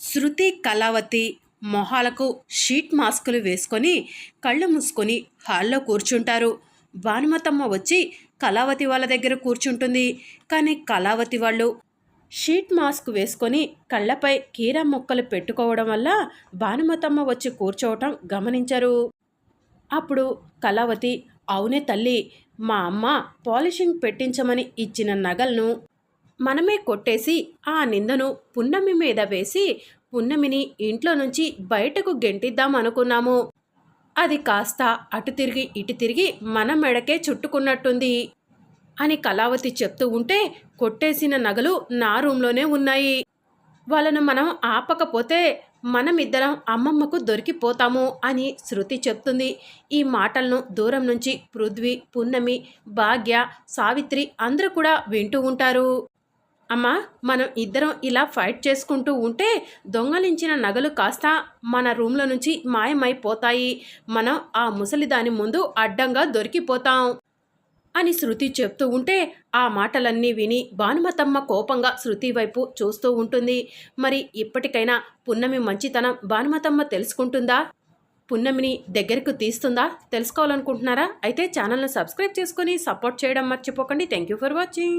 శృతి Kalavathi మొహాలకు sheet మాస్కులు వేసుకొని కళ్ళు మూసుకొని హాల్లో కూర్చుంటారు. భానుమతమ్మ వచ్చి కళావతి వాళ్ళ దగ్గర కూర్చుంటుంది. కానీ కళావతి వాళ్ళు షీట్ మాస్క్ వేసుకొని కళ్ళపై కీర మొక్కలు పెట్టుకోవడం వల్ల భానుమతమ్మ వచ్చి కూర్చోవటం గమనించరు. అప్పుడు కళావతి అవునే తల్లి మా అమ్మ పాలిషింగ్ పెట్టించమని ఇచ్చిన నగలను మనమే కొట్టేసి ఆ నిందను పున్నమి మీద వేసి పున్నమిని ఇంట్లో నుంచి బయటకు గెంటిద్దాం అనుకున్నాము. అది కాస్త అటు తిరిగి ఇటు తిరిగి మన మెడకే చుట్టుకున్నట్టుంది అని కళావతి చెప్తూ ఉంటే కొట్టేసిన నగలు నా రూంలోనే ఉన్నాయి. వాళ్ళను మనం ఆపకపోతే మనమిద్దరం అమ్మమ్మకు దొరికిపోతాము అని శృతి చెప్తుంది. ఈ మాటలను దూరం నుంచి పృథ్వీ పున్నమి భాగ్య సావిత్రి అందరూ కూడా వింటూ ఉంటారు. అమ్మా మనం ఇద్దరం ఇలా ఫైట్ చేసుకుంటూ ఉంటే దొంగలించిన నగలు కాస్త మన రూమ్లో నుంచి మాయమైపోతాయి. మనం ఆ ముసలిదాని ముందు అడ్డంగా దొరికిపోతాం అని శృతి చెప్తూ ఉంటే ఆ మాటలన్నీ విని భానుమతమ్మ కోపంగా శృతి వైపు చూస్తూ ఉంటుంది. మరి ఇప్పటికైనా పున్నమి మంచితనం భానుమతమ్మ తెలుసుకుంటుందా? పున్నమిని దగ్గరకు తీస్తుందా? తెలుసుకోవాలనుకుంటున్నారా? అయితే ఛానల్ను సబ్స్క్రైబ్ చేసుకొని సపోర్ట్ చేయడం మర్చిపోకండి. Thank you for watching.